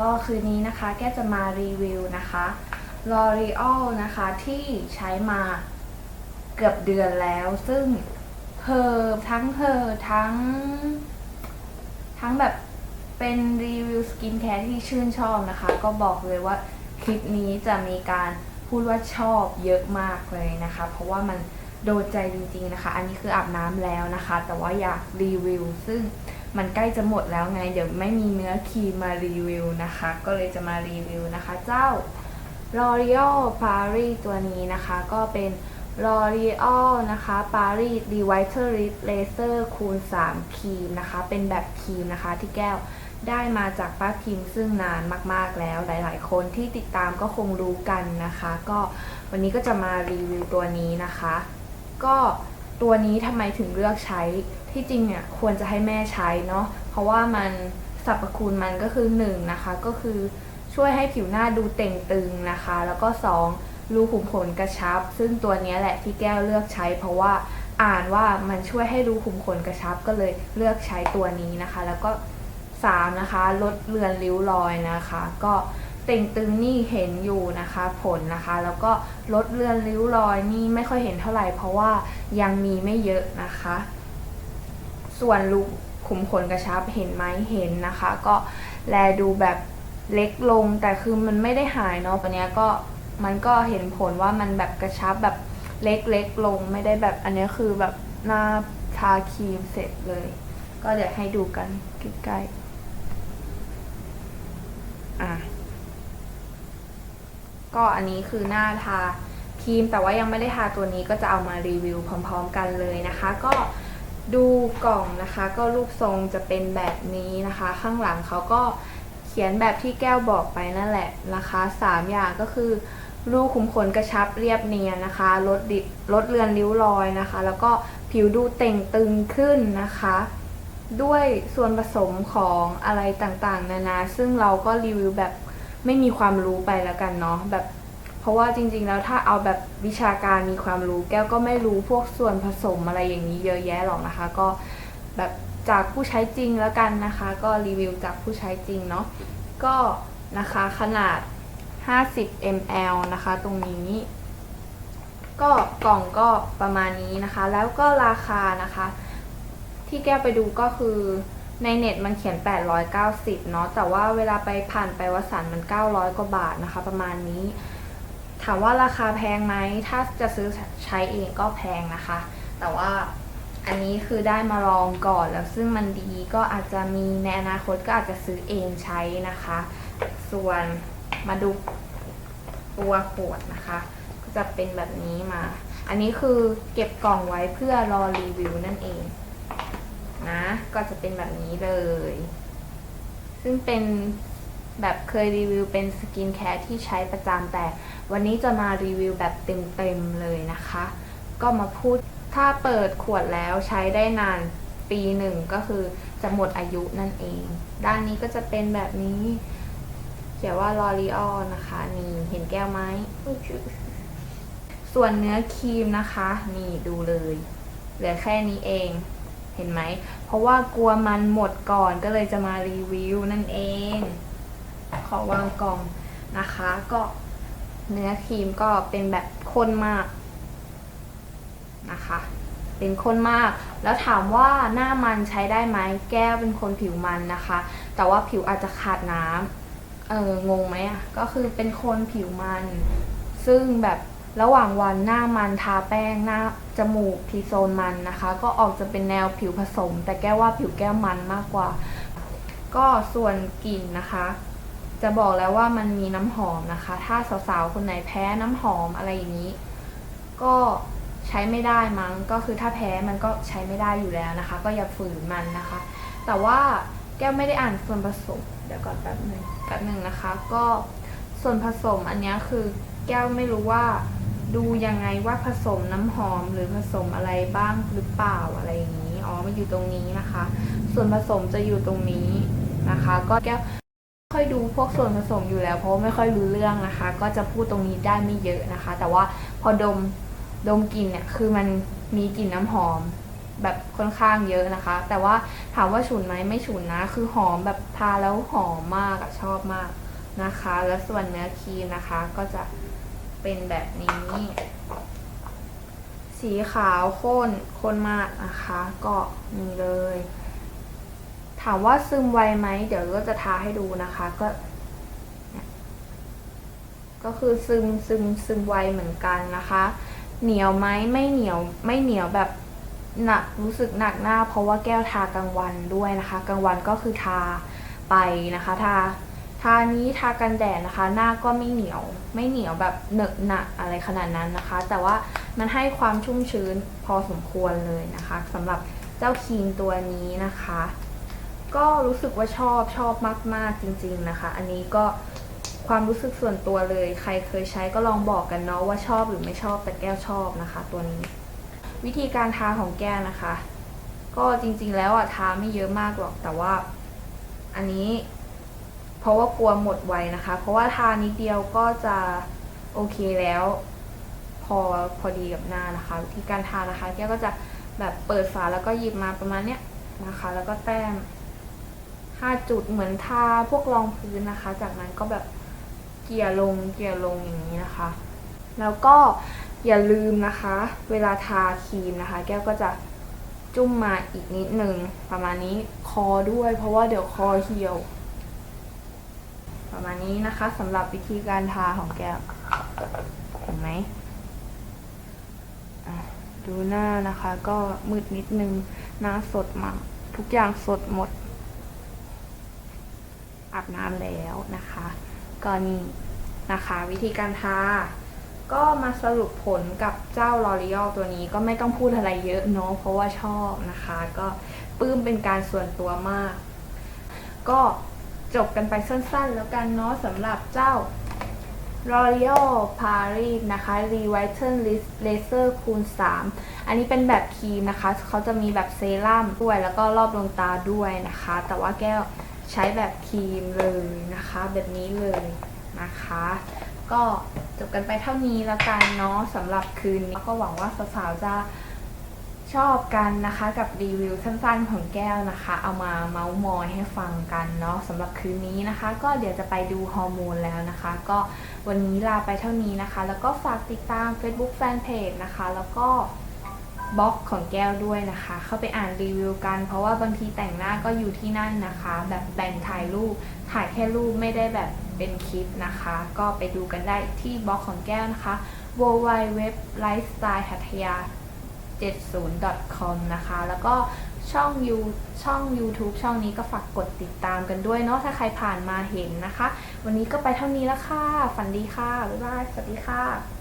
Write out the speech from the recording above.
ก็คืนนี้นะคะแก้จะมารีวิวนะคะ L'Oreal นะคะที่ใช้มาเกือบเดือนแล้ว ซึ่งเพอทั้งเพอทั้ง ทั้งแบบเป็นรีวิวสกินแคร์ที่ชื่นชอบนะคะ ก็บอกเลยว่าคลิปนี้จะมีการพูดว่าชอบเยอะมากเลยนะคะ เพราะว่ามันโดนใจจริงๆนะคะ อันนี้คืออาบน้ำแล้วนะคะ แต่ว่าอยากรีวิว ซึ่ง มันใกล้จะหมดแล้วไง เดี๋ยวไม่มีเนื้อครีมมารีวิวนะคะ ก็เลยจะมารีวิวนะคะ เจ้า L'Oreal Paris ตัวนี้นะคะ ก็เป็น L'Oreal นะคะ Paris Revitalift Laser คูณ 3 ครีมนะคะ เป็นแบบครีมนะคะที่แก้วได้มาจากป้าพิมพ์ซึ่งนานมากๆแล้วหลายๆ คนที่ติดตามก็คงรู้กันนะคะ ก็วันนี้ก็จะมารีวิวตัวนี้นะคะ ก็ ตัวนี้ทำไมถึงเลือกใช้ที่จริงเนี่ยควรจะให้แม่ใช้เนาะเพราะว่ามันสรรพคุณมันก็คือ1นงนะคะก็คือช่วยให้ผิวหน้าดูเต่งตึงนะคะ แล้วก็ 2 รูขุมขนกระชับ ซึ่งตัวนี้แหละที่แก้วเลือกใช้ เพราะว่าอ่านว่ามันช่วยให้รูขุมขนกระชับก็เลยเลือกใช้ตัวนี้นะคะ แล้วก็3นะคะลดเลือนริ้วรอยนะคะ ก็ เต่งตึงนี่เห็นอยู่นะคะผลนะคะ แล้วก็ลดเลือนริ้วรอยนี่ไม่ค่อยเห็นเท่าไหร่ เพราะว่ายังมีไม่เยอะนะคะ ส่วนรูขุมขนกระชับเห็นไหมเห็นนะคะ ก็แลดูแบบเล็กลงแต่คือมันไม่ได้หายเนาะตัวเนี้ยก็มันก็เห็นผลว่ามันแบบกระชับแบบเล็กๆลงไม่ได้แบบอันนี้คือแบบหน้าทาครีมเสร็จเลย ก็เดี๋ยวให้ดูกันใกล้ๆอะ ก็อันนี้คือหน้าทาครีม แต่ว่ายังไม่ได้ทาตัวนี้ก็จะเอามารีวิวพร้อมๆกันเลยนะคะ ก็ดูกล่องนะคะ ก็รูปทรงจะเป็นแบบนี้นะคะ ข้างหลังเขาก็เขียนแบบที่แก้วบอกไปนั่นแหละนะคะ 3 อย่างก็คือรูขุมขนกระชับเรียบเนียนนะคะลดดิลดเลือนริ้วรอยนะคะ แล้วก็ผิวดูเต่งตึงขึ้นนะคะ ด้วยส่วนผสมของอะไรต่างๆ นานา ซึ่งเราก็รีวิวแบบ ไม่มีความรู้ไปแล้วกันเนาะแบบเพราะว่าจริง ๆ แล้วถ้าเอาแบบวิชาการมีความรู้ แก้วก็ไม่รู้พวกส่วนผสมอะไรอย่างนี้เยอะแยะหรอกนะคะ ก็แบบจากผู้ใช้จริงแล้วกันนะคะ ก็รีวิวจากผู้ใช้จริงเนาะก็นะคะขนาด 50 ml นะคะ ตรงนี้ ก็กล่องก็ประมาณนี้นะคะ แล้วก็ราคานะคะ ที่แก้วไปดูก็คือ ในเน็ตมันเขียน 890 เนาะ แต่ว่าเวลาไปผ่านไปวสันมัน 900 กว่าบาทนะคะ ประมาณนี้ ถามว่าราคาแพงไหม ถ้าจะซื้อใช้เองก็แพงนะคะ แต่ว่าอันนี้คือได้มาลองก่อนแล้วซึ่งมันดีก็อาจจะมีในอนาคตก็อาจจะซื้อเองใช้นะคะ ส่วนมาดูตัวขวดนะคะ ก็จะเป็นแบบนี้มา อันนี้คือเก็บกล่องไว้เพื่อรอรีวิวนั่นเอง นะ ก็จะเป็นแบบนี้เลย ซึ่งเป็นแบบเคยรีวิวเป็นสกินแคร์ที่ใช้ประจำแต่วันนี้จะมารีวิวแบบเต็มๆเลยนะคะ ก็มาพูดถ้าเปิดขวดแล้วใช้ได้นานปีหนึ่งก็คือจะหมดอายุนั่นเอง ด้านนี้ก็จะเป็นแบบนี้ เขียนว่า L'Oreal นะคะ นี่เห็นแก้วไหม ส่วนเนื้อครีมนะคะ นี่ดูเลย เหลือแค่นี้เอง เห็นไหม เพราะว่ากลัวมันหมดก่อนก็เลยจะมารีวิวนั่นเอง ขอวางกล่องนะคะ ก็เนื้อครีมก็เป็นแบบข้นมากนะคะ เป็นข้นมาก แล้วถามว่าหน้ามันใช้ได้ไหมแก้วเป็นคนผิวมันนะคะ แต่ว่าผิวอาจจะขาดน้ำเอองงไหมอะก็คือเป็นคนผิวมัน ซึ่งแบบ ระหว่างวันหน้ามันทาแป้งหน้าจมูกทีโซนมันนะคะ ก็ออกจะเป็นแนวผิวผสม แต่แก้วว่าผิวแก้วมันมากกว่า ก็ส่วนกลิ่นนะคะ จะบอกแล้วว่ามันมีน้ำหอมนะคะ ถ้าสาวๆคนไหนแพ้น้ำหอมอะไรอย่างนี้ ก็ใช้ไม่ได้มั้งก็คือถ้าแพ้มันก็ใช้ไม่ได้อยู่แล้วนะคะ ก็อย่าฝืนมันนะคะ แต่ว่าแก้วไม่ได้อ่านส่วนผสมเดี๋ยวก่อนแป๊บหนึ่งแป๊บหนึ่งนะคะ ก็ส่วนผสมอันนี้คือแก้วไม่รู้ว่า ดูยังไงว่าผสมน้ำหอมหรือผสมอะไรบ้างหรือเปล่าอะไรอย่างนี้อ๋อมันอยู่ตรงนี้นะคะ ส่วนผสมจะอยู่ตรงนี้นะคะ ก็แก้วค่อยดูพวกส่วนผสมอยู่แล้ว เพราะไม่ค่อยรู้เรื่องนะคะ ก็จะพูดตรงนี้ได้ไม่เยอะนะคะ แต่ว่าพอดมดมกลิ่นเนี่ยคือมันมีกลิ่นน้ำหอมแบบค่อนข้างเยอะนะคะ แต่ว่าถามว่าฉุนไหมไม่ฉุนนะ คือหอมแบบทาแล้วหอมมากชอบมากนะคะ แล้วส่วนเนื้อครีมนะคะก็จะ เป็นแบบนี้ สีขาวข้นข้นมากนะคะก็นี่เลย ถามว่าซึมไวไหม เดี๋ยวก็จะทาให้ดูนะคะก็ ก็คือซึมซึมซึมไวเหมือนกันนะคะ เหนียวไหมไม่เหนียวไม่เหนียวแบบหนักรู้สึกหนักหน้า เพราะว่าแก้วทากลางวันด้วยนะคะ กลางวันก็คือทาไปนะคะ ทา ทานี้ทากันแดดนะคะ หน้าก็ไม่เหนียว ไม่เหนียวแบบเหนอะหนะอะไรขนาดนั้นนะคะ แต่ว่ามันให้ความชุ่มชื้นพอสมควรเลยนะคะสำหรับเจ้าครีมตัวนี้นะคะ ก็รู้สึกว่าชอบชอบมาก ๆ จริง ๆนะคะ อันนี้ก็ความรู้สึกส่วนตัวเลย ใครเคยใช้ก็ลองบอกกันเนาะว่าชอบหรือไม่ชอบแต่แก้วชอบนะคะ ตัวนี้ วิธีการทาของแก้วนะคะ ก็จริง ๆ แล้วอะทาไม่เยอะมากหรอกแต่ว่า อันนี้ เพราะว่ากลัวหมดไวนะคะ เพราะว่าทานิดเดียวก็จะโอเคแล้ว พอพอดีกับหน้านะคะวิธีการทานะคะแก้วก็จะแบบเปิดฝาแล้วก็หยิบมาประมาณเนี้ยนะคะ แล้วก็แต้ม5จุดเหมือนทาพวกรองพื้นนะคะ จากนั้นก็แบบเกลี่ยลงเกลี่ยลงอย่างนี้นะคะ แล้วก็อย่าลืมนะคะ เวลาทาครีมนะคะ แก้วก็จะจุ่มมาอีกนิดนึงประมาณนี้คอด้วย เพราะว่าเดี๋ยวคอเหี่ยว ประมาณนี้นะคะสำหรับวิธีการทาของแก้ว เห็นไหมดูหน้านะคะ ก็มืดนิดนึง หน้าสดมาก ทุกอย่างสดหมด อาบน้ำแล้วนะคะ ก็นี่นะคะ วิธีการทา ก็มาสรุปผลกับเจ้า L'Oreal ตัวนี้ก็ไม่ต้องพูดอะไรเยอะเนาะเพราะว่าชอบนะคะ ก็ปลื้มเป็นการส่วนตัวมาก ก็ จบกันไปสั้นๆ แล้วกันเนาะสำหรับเจ้า L'Oreal Paris นะคะ Revital Laser คูณ 3 อันนี้เป็นแบบครีมนะคะ เขาจะมีแบบเซรั่มด้วย แล้วก็รอบดวงตาด้วยนะคะ แต่ว่าแก้วใช้แบบครีมเลยนะคะ แบบนี้เลยนะคะ ก็จบกันไปเท่านี้แล้วกันเนาะสำหรับคืนนี้ก็หวังว่าสาวๆจะ ชอบกันนะคะกับรีวิวสั้นๆของแก้วนะคะ เอามาเมาส์มอยให้ฟังกันเนาะสำหรับคืนนี้นะคะ ก็เดี๋ยวจะไปดูฮอร์โมนแล้วนะคะ ก็วันนี้ลาไปเท่านี้นะคะ แล้วก็ฝากติดตาม Facebook Fanpage นะคะ แล้วก็บล็อกของแก้วด้วยนะคะ เข้าไปอ่านรีวิวกัน เพราะว่าบางทีแต่งหน้าก็อยู่ที่นั่นนะคะ แบบแบ่งถ่ายรูปถ่ายแค่รูปไม่ได้แบบเป็นคลิปนะคะ ก็ไปดูกันได้ที่บล็อกของแก้วนะคะ w w w l i f e s t y l e หัทยา 70.com นะคะ แล้วก็ช่องยูช่อง YouTube ช่องนี้ก็ฝากกดติดตามกันด้วยเนาะถ้าใครผ่านมาเห็นนะคะ วันนี้ก็ไปเท่านี้แล้วค่ะ ฝันดีค่ะ บ๊ายบาย สวัสดีค่ะ